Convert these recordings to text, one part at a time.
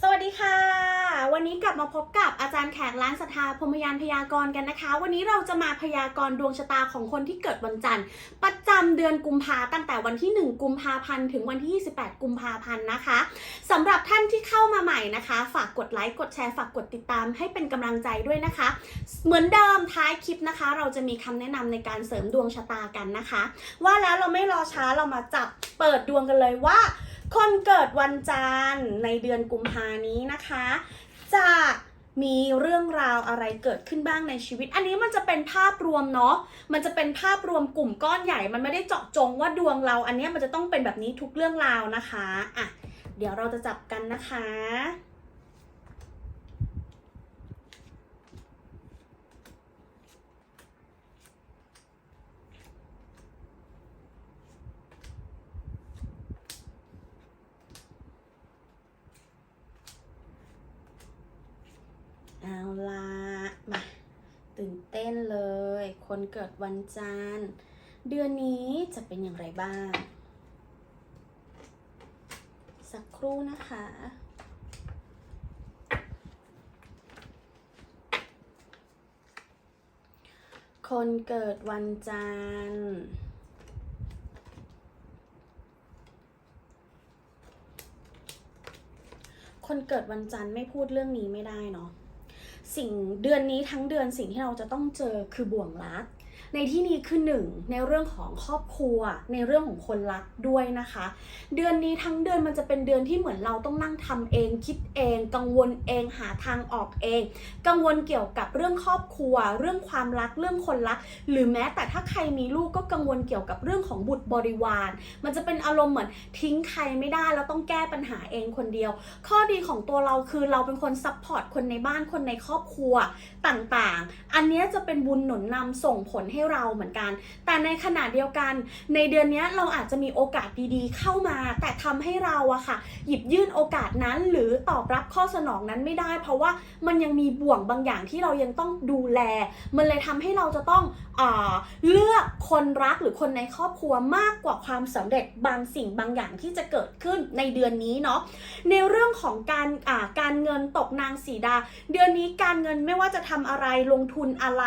สวัสดีค่ะ วันนี้กลับมาพบกับอาจารย์แขกร้านศรัทธาพรมยานพยากรณ์กันนะคะ วันนี้เราจะมาพยากรณ์ดวงชะตาของคนที่เกิดวันจันทร์ ประจำเดือนกุมภาตั้งแต่วันที่ 1 กุมภาพันธ์ถึงวันที่ 28 กุมภาพันธ์นะคะสำหรับท่านที่เข้ามาใหม่นะคะ ฝากกดไลค์กดแชร์ฝากกดติดตามให้เป็นกำลังใจด้วยนะคะ เหมือนเดิมท้ายคลิปนะคะ เราจะมีคำแนะนำในการเสริมดวงชะตากันนะคะ ว่าแล้วเราไม่รอช้าเรามาจับเปิดดวงกันเลยว่า คนเกิดวันจันทร์ในเดือนกุมภานี้นะคะ จะมีเรื่องราวอะไรเกิดขึ้นบ้างในชีวิต อันนี้มันจะเป็นภาพรวมเนาะ มันจะเป็นภาพรวมกลุ่มก้อนใหญ่ มันไม่ได้เจาะจงว่าดวงเรา อันนี้มันจะต้องเป็นแบบนี้ทุกเรื่องราวนะคะ อะ เดี๋ยวเราจะจับกันนะคะ เอาละมา ตื่นเต้นเลย คนเกิดวันจันทร์ เดือนนี้จะเป็นอย่างไรบ้าง สักครู่นะคะคนเกิดวันจันทร์ คนเกิดวันจันทร์ไม่พูดเรื่องนี้ไม่ได้เนาะ สิ่งเดือนนี้ทั้งเดือนสิ่งที่เราจะต้องเจอคือบ่วงรัก ในที่นี้คือหนึ่งในเรื่องของครอบครัว ในเรื่องของคนรักด้วยนะคะ เดือนนี้ทั้งเดือนมันจะเป็นเดือนที่เหมือนเราต้องนั่งทำเอง คิดเอง กังวลเองหาทางออกเอง กังวลเกี่ยวกับเรื่องครอบครัว เรื่องความรักเรื่องคนรัก หรือแม้แต่ถ้าใครมีลูกก็กังวลเกี่ยวกับเรื่องของบุตรบริวาร มันจะเป็นอารมณ์เหมือนทิ้งใครไม่ได้แล้วต้องแก้ปัญหาเองคนเดียว ข้อดีของตัวเราคือเราเป็นคนซัพพอร์ตคนในบ้านคนในครอบครัวต่างๆ อันนี้จะเป็นบุญหนุนนำส่งผลให้เราเหมือนกัน แต่ในขณะเดียวกัน ในเดือนนี้เราอาจจะมีโอกาสดีๆ เข้ามา แต่ทำให้เราอะค่ะ หยิบยื่นโอกาสนั้น หรือตอบรับข้อสนองนั้นไม่ได้ เพราะว่ามันยังมีบ่วงบางอย่างที่เรายังต้องดูแล มันเลยทำให้เราจะต้องอเลือกคนรักหรือคนในครอบครัวมากกว่าความสำเร็จบางสิ่งบางอย่างที่จะเกิดขึ้นในเดือนนี้เนาะในเรื่องของการการเงินตกนางสีดา เดือนนี้การเงินไม่ว่าจะทำอะไรลงทุนอะไร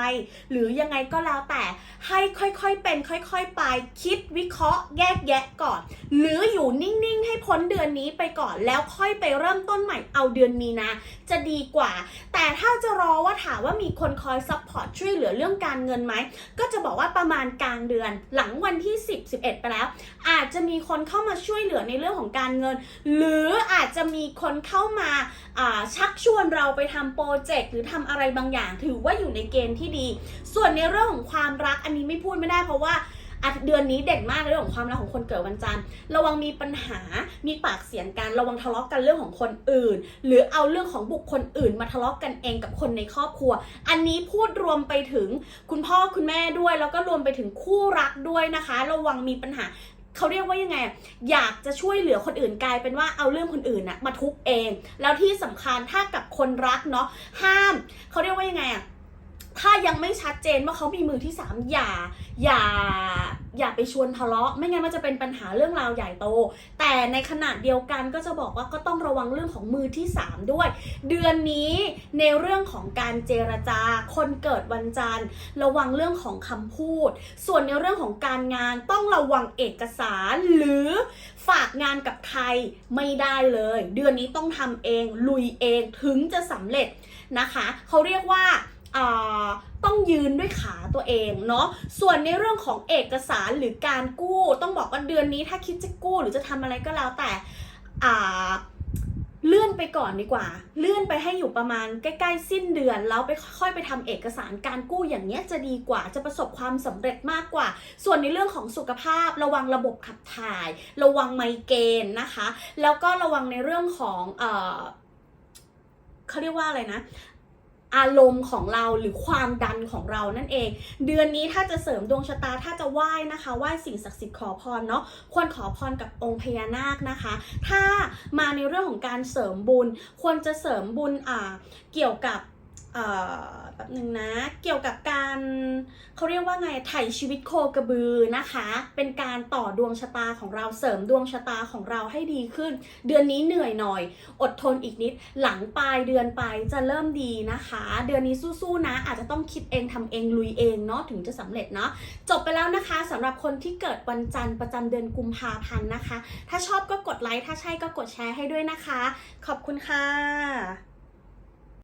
หรือยังไงก็แล้วแต่ให้ค่อยๆเป็นค่อยๆไป คิดวิเคราะห์แยกแยะก่อน หรืออยู่นิ่งๆ ให้พ้นเดือนนี้ไปก่อนแล้วค่อยไปเริ่มต้นใหม่เอาเดือนมีนาจะดีกว่า แต่ถ้าจะรอว่า ถามว่ามีคนคอยซัพพอร์ตช่วยเหลือเรื่องการเงินไหม ก็จะบอกว่าประมาณกลางเดือน หลังวันที่ 10 11 ไปแล้ว อาจจะมีคนเข้ามาช่วยเหลือในเรื่องของการเงิน หรืออาจจะมีคนเข้ามาชักชวนเราไปทำโปรเจกต์หรือทำอะไรบางอย่าง ถือว่าอยู่ในเกณฑ์ที่ดี ส่วนในเรื่องของความรักอันนี้ไม่พูดไม่ได้เพราะว่า เดือนนี้เด่นมากในเรื่องของความรักของคนเกิดวันจันทร์ ระวังมีปัญหา มีปากเสียงกัน ระวังทะเลาะกันเรื่องของคนอื่น หรือเอาเรื่องของบุคคลอื่น มาทะเลาะกันเองกับคนในครอบครัว อันนี้พูดรวมไปถึงคุณพ่อคุณแม่ด้วย แล้วก็รวมไปถึงคู่รักด้วยนะคะ ระวังมีปัญหาเขาเรียกว่ายังไง อยากจะช่วยเหลือคนอื่นกลายเป็นว่าเอาเรื่องคนอื่นนะมาทุบเอง แล้วที่สำคัญถ้ากับคนรักเนาะห้ามเขาเรียกว่ายังไงอะถ้ายังไม่ชัดเจนว่าเขามีมือที่สามอย่าอย่า อย่าไปชวนทะเลาะ ไม่งั้นมันจะเป็นปัญหาเรื่องราวใหญ่โต แต่ในขณะเดียวกันก็จะบอกว่าก็ต้องระวังเรื่องของมือที่สามด้วย เดือนนี้ในเรื่องของการเจรจา คนเกิดวันจันทร์ ระวังเรื่องของคำพูด ส่วนในเรื่องของการงานต้องระวังเอกสารหรือฝากงานกับใครไม่ได้เลย เดือนนี้ต้องทำเองลุยเองถึงจะสำเร็จนะคะ เขาเรียกว่าอ่า ต้องยืนด้วยขาตัวเองเนาะ ส่วนในเรื่องของเอกสารหรือการกู้ ต้องบอกว่าเดือนนี้ถ้าคิดจะกู้หรือจะทำอะไรก็แล้วแต่เลื่อนไปก่อนดีกว่า เลื่อนไปให้อยู่ประมาณใกล้ๆ สิ้นเดือน แล้วไปค่อยไปทำเอกสารการกู้อย่างเนี้ยจะดีกว่า จะประสบความสำเร็จมากกว่า ส่วนในเรื่องของสุขภาพ ระวังระบบขับถ่าย ระวังไมเกรนนะคะ แล้วก็ระวังในเรื่องของเออเขาเรียกว่าอะไรนะ อารมณ์ของเราหรือความดันของเรานั่นเอง เดือนนี้ถ้าจะเสริมดวงชะตาถ้าจะไหว้นะคะไหว้สิ่งศักดิ์สิทธิ์ขอพรเนาะควรขอพรกับองค์พญานาคนะคะ ถ้ามาในเรื่องของการเสริมบุญ ควรจะเสริมบุญอ่าเกี่ยวกับ แบบหนึ่งนะ เกี่ยวกับการเขาเรียกว่าไงไถ่ชีวิตโคกระบือนะคะ เป็นการต่อดวงชะตาของเราเสริมดวงชะตาของเราให้ดีขึ้น เดือนนี้เหนื่อยหน่อย อดทนอีกนิด หลังปลายเดือนไปจะเริ่มดีนะคะ เดือนนี้สู้ๆนะ อาจจะต้องคิดเองทำเองลุยเองเนาะถึงจะสำเร็จเนาะจบไปแล้วนะคะสำหรับคนที่เกิดวันจันทร์ประจำเดือนกุมภาพันธ์นะคะ ถ้าชอบก็กดไลค์ถ้าใช่ก็กดแชร์ให้ด้วยนะคะ ขอบคุณค่ะ